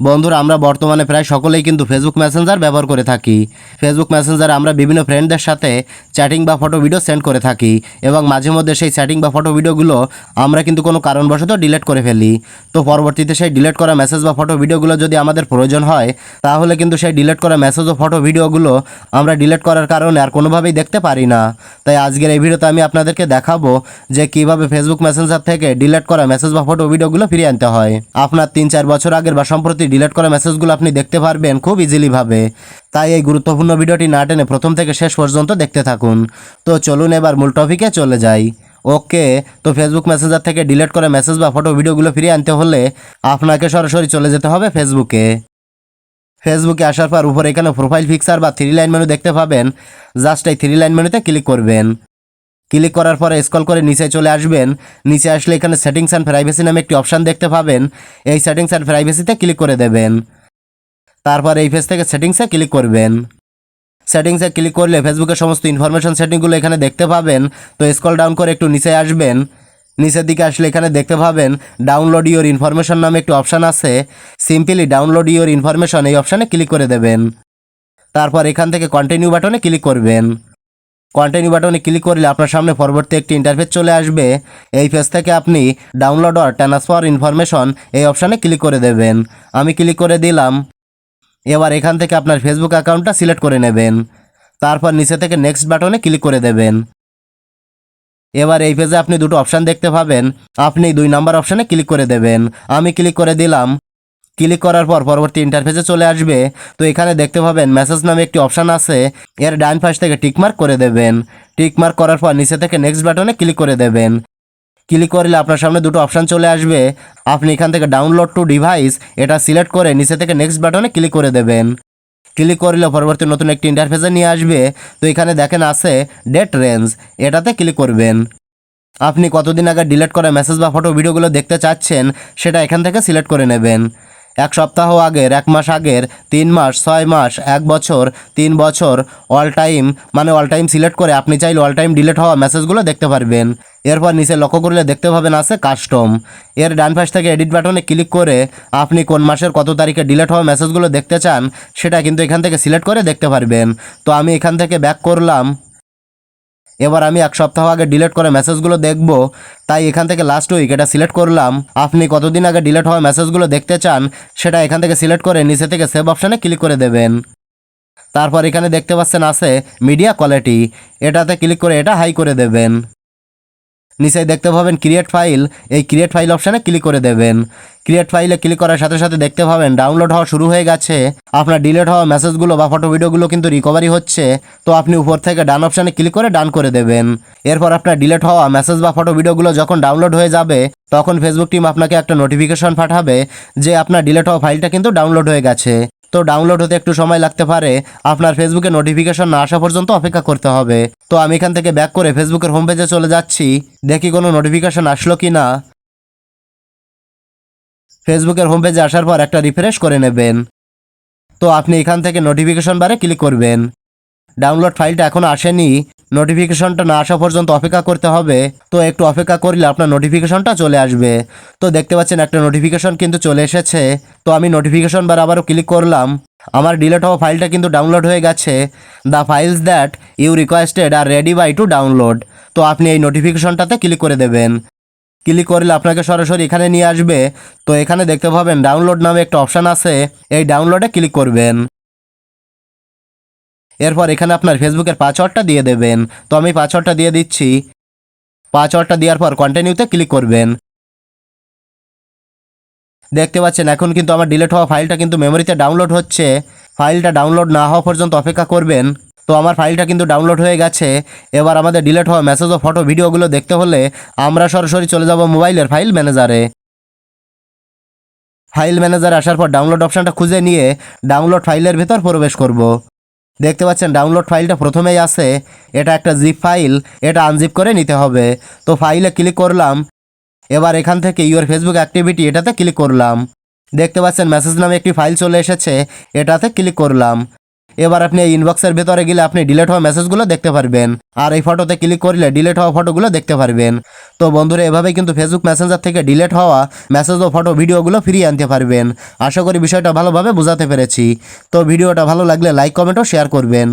বন্ধুরা, আমরা বর্তমানে প্রায় সকলেই কিন্তু ফেসবুক মেসেঞ্জার ব্যবহার করে থাকি। ফেসবুক মেসেঞ্জার আমরা বিভিন্ন ফ্রেন্ডদের সাথে চ্যাটিং বা ফটো ভিডিও সেন্ড করে থাকি এবং মাঝে মধ্যে সেই চ্যাটিং বা ফটো ভিডিওগুলো আমরা কিন্তু কোনো কারণবশত ডিলিট করে ফেলি। তো পরবর্তীতে সেই ডিলিট করা মেসেজ বা ফটো ভিডিওগুলো যদি আমাদের প্রয়োজন হয়, তাহলে কিন্তু সেই ডিলিট করা মেসেজ ও ফটো ভিডিওগুলো আমরা ডিলিট করার কারণে আর কোনোভাবেই দেখতে পারি না। তাই আজকের এই ভিডিওতে আমি আপনাদেরকে দেখাবো যে কীভাবে ফেসবুক মেসেঞ্জার থেকে ডিলিট করা মেসেজ বা ফটো ভিডিওগুলো ফিরিয়ে আনতে হয়। আপনার তিন চার বছর আগের বা সম্প্রতি ডিলিট করা মেসেজগুলো আপনি দেখতে পারবেন খুব ইজিলি ভাবে। তাই এই গুরুত্বপূর্ণ ভিডিওটি না টেনে প্রথম থেকে শেষ পর্যন্ত দেখতে থাকুন। তো চলুন এবার মূল টপিকে চলে যাই। ওকে, তো ফেসবুক মেসেঞ্জার থেকে ডিলিট করা মেসেজ বা ফটো ভিডিওগুলো ফিরিয়ে আনতে হলে আপনাকে সরাসরি চলে যেতে হবে ফেসবুকে ফেসবুকে আসার পর উপরে এখানে প্রোফাইল পিকচার বা থ্রি লাইন মেনু দেখতে পাবেন। জাস্ট এই থ্রি লাইন মেনুতে ক্লিক করবেন। ক্লিক করার পরে স্ক্রল করে নিচে চলে আসবেন। নিচে আসলে এখানে সেটিংস অ্যান্ড প্রাইভেসি নামে একটি অপশান দেখতে পাবেন। এই সেটিংস অ্যান্ড প্রাইভেসিতে ক্লিক করে দেবেন। তারপর এই পেজ থেকে সেটিংসে ক্লিক করবেন। সেটিংসে ক্লিক করলে ফেসবুকের সমস্ত ইনফরমেশন সেটিংগুলো এখানে দেখতে পাবেন। তো স্ক্রল ডাউন করে একটু নিচে আসবেন। নিচের দিকে আসলে এখানে দেখতে পাবেন, ডাউনলোড ইওর ইনফরমেশন নামে একটি অপশান আছে। সিম্পলি ডাউনলোড ইওর ইনফরমেশন এই অপশানে ক্লিক করে দেবেন। তারপর এখান থেকে কন্টিনিউ বাটনে ক্লিক করবেন। কন্টিনিউ বাটনে ক্লিক করলে আপনার সামনে পরবর্তী একটি ইন্টারফেস চলে আসবে। এই পেজ থেকে আপনি ডাউনলোড অর ট্রান্সফার ইনফরমেশন এই অপশানে ক্লিক করে দেবেন। আমি ক্লিক করে দিলাম। এবার এখান থেকে আপনার ফেসবুক অ্যাকাউন্টটা সিলেক্ট করে নেবেন। তারপর নিচে থেকে নেক্সট বাটনে ক্লিক করে দেবেন। এবার এই পেজে আপনি দুটো অপশান দেখতে পাবেন। আপনি দুই নাম্বার অপশানে ক্লিক করে দেবেন। আমি ক্লিক করে দিলাম। ক্লিক করার পর পরবর্তী ইন্টারফেসে চলে আসবে। তো এখানে দেখতে পাবেন মেসেজ নামে একটি অপশান আছে। এর ডান পাশ থেকে টিকমার্ক করে দেবেন। টিকমার্ক করার পর নিচে থেকে নেক্সট বাটনে ক্লিক করে দেবেন। ক্লিক করলে আপনার সামনে দুটো অপশান চলে আসবে। আপনি এখান থেকে ডাউনলোড টু ডিভাইস এটা সিলেক্ট করে নিচে থেকে নেক্সট বাটনে ক্লিক করে দেবেন। ক্লিক করলে পরবর্তী নতুন একটি ইন্টারফেসে নিয়ে আসবে। তো এখানে দেখেন আছে ডেট রেঞ্জ এটাতে ক্লিক করবেন। আপনি কতদিন আগে ডিলিট করা মেসেজ বা ফটো ভিডিওগুলো দেখতে চাচ্ছেন, সেটা এখান থেকে সিলেক্ট করে নেবেন। এক সপ্তাহ আগের, এক মাস আগের, তিন মাস, ছয় মাস, এক বছর, তিন বছর অল টাইম মানে অল টাইম সিলেক্ট করে আপনি চাইলে অল টাইম ডিলেট হওয়া মেসেজগুলো দেখতে পারবেন। এরপর নিচে লক্ষ্য করলে দেখতে পাবেন আছে কাস্টম এর ডান পাশ থেকে এডিট বাটনে ক্লিক করে আপনি কোন মাসের কত তারিখে ডিলেট হওয়া মেসেজগুলো দেখতে চান, সেটা কিন্তু এখান থেকে সিলেক্ট করে দেখতে পারবেন। তো আমি এখান থেকে ব্যাক করলাম। এবার আমি এক সপ্তাহ আগে ডিলেট করা মেসেজগুলো দেখব, তাই এখান থেকে লাস্ট উইক এটা সিলেক্ট করলাম। আপনি কতদিন আগে ডিলেট হওয়া মেসেজগুলো দেখতে চান, সেটা এখান থেকে সিলেক্ট করে নিচে থেকে সেভ অপশানে ক্লিক করে দেবেন। তারপর এখানে দেখতে পাচ্ছেন আছে মিডিয়া কোয়ালিটি এটাতে ক্লিক করে এটা হাই করে দেবেন। নিচে দেখতে পাবেন ক্রিয়েট ফাইল এই ক্রিয়েট ফাইল অপশানে ক্লিক করে দেবেন। ক্রিয়েট ফাইলে ক্লিক করার সাথে সাথে দেখতে পাবেন ডাউনলোড হওয়া শুরু হয়ে গেছে। আপনার ডিলেট হওয়া মেসেজগুলো বা ফটো ভিডিওগুলো কিন্তু রিকভারি হচ্ছে। তো আপনি উপর থেকে ডান অপশানে ক্লিক করে ডান করে দেবেন। এরপর আপনার ডিলেট হওয়া মেসেজ বা ফটো ভিডিওগুলো যখন ডাউনলোড হয়ে যাবে, তখন ফেসবুক টিম আপনাকে একটা নোটিফিকেশন পাঠাবে যে আপনার ডিলেট হওয়া ফাইলটা কিন্তু ডাউনলোড হয়ে গেছে। তো ডাউনলোড হতে একটু সময় লাগতে পারে। আপনার ফেসবুকে নোটিফিকেশন না আসা পর্যন্ত অপেক্ষা করতে হবে। তো আমি এখান থেকে ব্যাক করে ফেসবুকের হোম পেজে চলে যাচ্ছি। দেখি কোনো নোটিফিকেশন আসলো কি না ফেসবুকের হোম পেজে আসার পর একটা রিফ্রেশ করে নেবেন। তো আপনি এখান থেকে নোটিফিকেশন বারে ক্লিক করবেন। ডাউনলোড ফাইলটা এখনও আসেনি নোটিফিকেশনটা না আসা পর্যন্ত অপেক্ষা করতে হবে। তো একটু অপেক্ষা করলে আপনার নোটিফিকেশনটা চলে আসবে। তো দেখতে পাচ্ছেন একটা নোটিফিকেশন কিন্তু চলে এসেছে। তো আমি নোটিফিকেশন বার আবারও ক্লিক করলাম। আমার ডিলেট হওয়া ফাইলটা কিন্তু ডাউনলোড হয়ে গেছে। The files that you requested are ready by to download তো আপনি এই নোটিফিকেশনটাতে ক্লিক করে দেবেন। ক্লিক করলে আপনাকে সরাসরি এখানে নিয়ে আসবে। তো এখানে দেখতে পাবেন ডাউনলোড নামে একটা অপশান আছে। এই ডাউনলোডে ক্লিক করবেন। এরপর এখানে আপনার ফেসবুকের পাসওয়ার্ডটা দিয়ে দেবেন। তো আমি পাসওয়ার্ডটা দিয়ে দিচ্ছি। পাসওয়ার্ডটা দেওয়ার পর কন্টিনিউতে ক্লিক করবেন। দেখতে পাচ্ছেন, এখন কিন্তু আমার ডিলেট হওয়া ফাইলটা কিন্তু মেমোরিতে ডাউনলোড হচ্ছে। ফাইলটা ডাউনলোড না হওয়া পর্যন্ত অপেক্ষা করবেন। তো আমার ফাইলটা কিন্তু ডাউনলোড হয়ে গেছে। এবার আমাদের ডিলেট হওয়া মেসেজ ও ফটো ভিডিওগুলো দেখতে হলে আমরা সরাসরি চলে যাব মোবাইলের ফাইল ম্যানেজারে ফাইল ম্যানেজার আসার পর ডাউনলোড অপশানটা খুঁজে নিয়ে ডাউনলোড ফাইলের ভেতর প্রবেশ করব। দেখতে পাচ্ছেন ডাউনলোড ফাইলটা প্রথমেই আছে। এটা একটা জিপ ফাইল এটা আনজিপ করে নিতে হবে। তো ফাইলে ক্লিক করলাম, এবার এখান থেকে ইউর ফেসবুক অ্যাক্টিভিটি এটাতে ক্লিক করলাম। দেখতে পাচ্ছেন মেসেজ নামে একটি ফাইল চলে এসেছে, এটাতে ক্লিক করলাম। এবার আপনি এই ইনবক্সের ভেতরে গেলে আপনি ডিলেট হওয়া মেসেজগুলো দেখতে পারবেন। আর এই ফটোতে ক্লিক করলে ডিলেট হওয়া ফটোগুলো দেখতে পারবেন। তো বন্ধুরা, এভাবেই কিন্তু ফেসবুক মেসেঞ্জার থেকে ডিলেট হওয়া মেসেজ ও ফটো ভিডিওগুলো ফিরিয়ে আনতে পারবেন। আশা করি বিষয়টা ভালোভাবে বোঝাতে পেরেছি। তো ভিডিওটা ভালো লাগলে লাইক কমেন্ট ও শেয়ার করবেন।